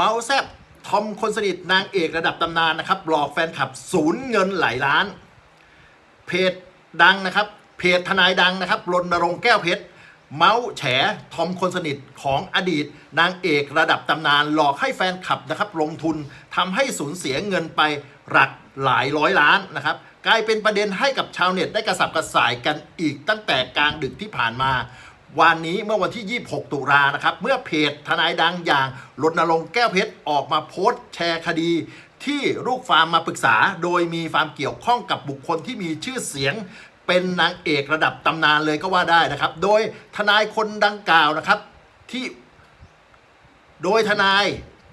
เมาส์แซบทอมคนสนิทนางเอกระดับตำนานนะครับ หลอกแฟนคลับศูนย์เงินหลายล้าน เพจดังนะครับ เพจทนายดังนะครับรณรงค์แก้วเพชรเมาส์แฉทอมคนสนิทของอดีต นางเอกระดับตำนาน หลอกให้แฟนคลับนะครับลงทุนทำให้สูญเสียเงินไปหลักหลายร้อยล้านนะครับกลายเป็นประเด็นให้กับชาวเน็ตได้กระสับกระส่ายกันอีกตั้งแต่กลางดึกที่ผ่านมา วันนี้เมื่อวันที่ 26 ตุลานะครับ เมื่อเพจทนายดังอย่างรณรงค์แก้วเพชรออกมาโพสต์แชร์คดี ที่ลูกฟาร์มมาปรึกษา โดยมีฟาร์มเกี่ยวข้องกับบุคคลที่มีชื่อเสียง เป็นนางเอกระดับตำนานเลยก็ว่าได้นะครับ โดยทนายคนดังกล่าวนะครับที่ โดยทนาย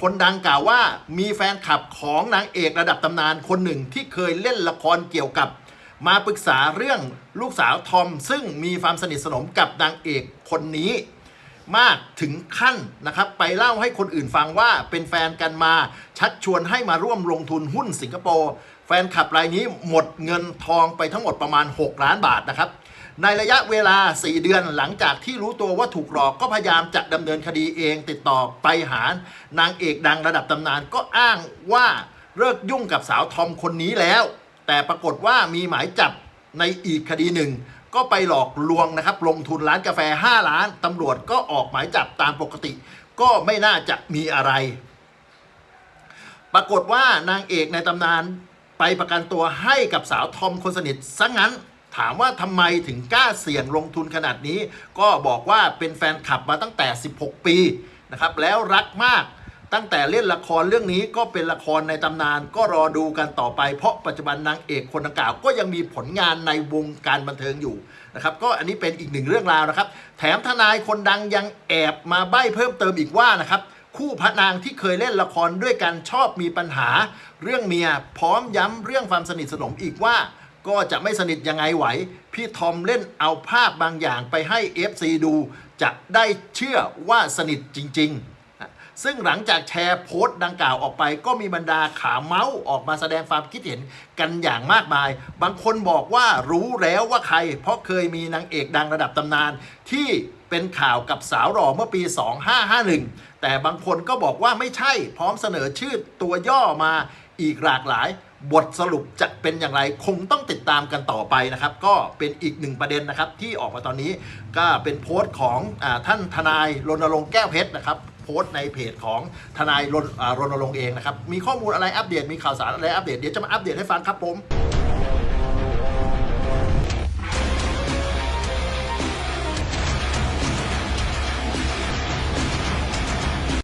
คนดังกล่าวว่ามีแฟนคลับของนางเอกระดับตำนานคนหนึ่งที่เคยเล่นละครเกี่ยวกับ มาปรึกษาเรื่องลูกสาวทอม ซึ่งมีความสนิทสนมกับนางเอกคนนี้ มากถึงขั้นนะครับ ไปเล่าให้คนอื่นฟังว่าเป็นแฟนกันมา ชักชวนให้มาร่วมลงทุนหุ้นสิงคโปร์แฟนคลับรายนี้หมดเงินทองไปทั้งหมดประมาณ 6 ล้านบาทนะครับในระยะเวลา 4 เดือนหลังจากที่รู้ตัวว่าถูกหลอกก็พยายามจะดำเนินคดีเองติดต่อไปหานางเอกดังระดับตำนานก็อ้างว่าเลิกยุ่งกับสาวทอมคนนี้แล้ว แต่ปรากฏว่ามีหมายจับในอีกคดีหนึ่ง ก็ไปหลอกลวงนะครับ ลงทุนร้านกาแฟ 5 ล้านตำรวจก็ออกหมายจับตามปกติ ก็ไม่น่าจะมีอะไร ปรากฏว่านางเอกในตำนานไปประกันตัวให้กับสาวทอมคนสนิทซะงั้นถามว่าทำไมถึงกล้าเสี่ยงลงทุนขนาดนี้ ก็บอกว่าเป็นแฟนคลับมาตั้งแต่ 16 ปีนะครับ แล้วรักมาก ตั้งแต่เล่นละครเรื่องนี้ก็เป็นละครในตำนานก็รอดูกันต่อไป เพราะปัจจุบันนางเอกคนดังกล่าวก็ยังมีผลงานในวงการบันเทิงอยู่นะครับก็อันนี้เป็นอีกหนึ่งเรื่องราวนะครับ แถมทนายคนดังยังแอบมาใบ้เพิ่มเติมอีกว่านะครับคู่พระนางที่เคยเล่นละครด้วยกันชอบมีปัญหา เรื่องเมียพร้อมย้ำเรื่องความสนิทสนมอีกว่า ก็จะไม่สนิทยังไงไหว พี่ทอมเล่นเอาภาพบางอย่างไปให้ FC ดู จะได้เชื่อว่าสนิทจริง ๆ ซึ่งหลังจากแชร์โพสต์ดังกล่าวออกไป ก็มีบรรดาขาเมาส์ออกมาแสดงความคิดเห็นกันอย่างมากมาย บางคนบอกว่ารู้แล้วว่าใคร เพราะเคยมีนางเอกดังระดับตำนาน ที่เป็นข่าวกับสาวหล่อเมื่อปี 2551 แต่บางคนก็บอกว่าไม่ใช่พร้อมเสนอชื่อตัวย่อมาอีกหลากหลายบทสรุปจะเป็นอย่างไรคงต้องติดตามกันต่อไปนะครับ ก็เป็นอีกหนึ่งประเด็นนะครับที่ออกมาตอนนี้ ก็เป็นโพสต์ของอท่านทนายรณรงค์แก้วเพชรนะครับ โพสต์ในเพจของทนายรณอ่ารณรงค์เองนะครับ มีข้อมูลอะไรอัปเดตมีข่าวสารอะไรอัปเดตเดี๋ยวจะมาอัปเดตให้ฟังครับผม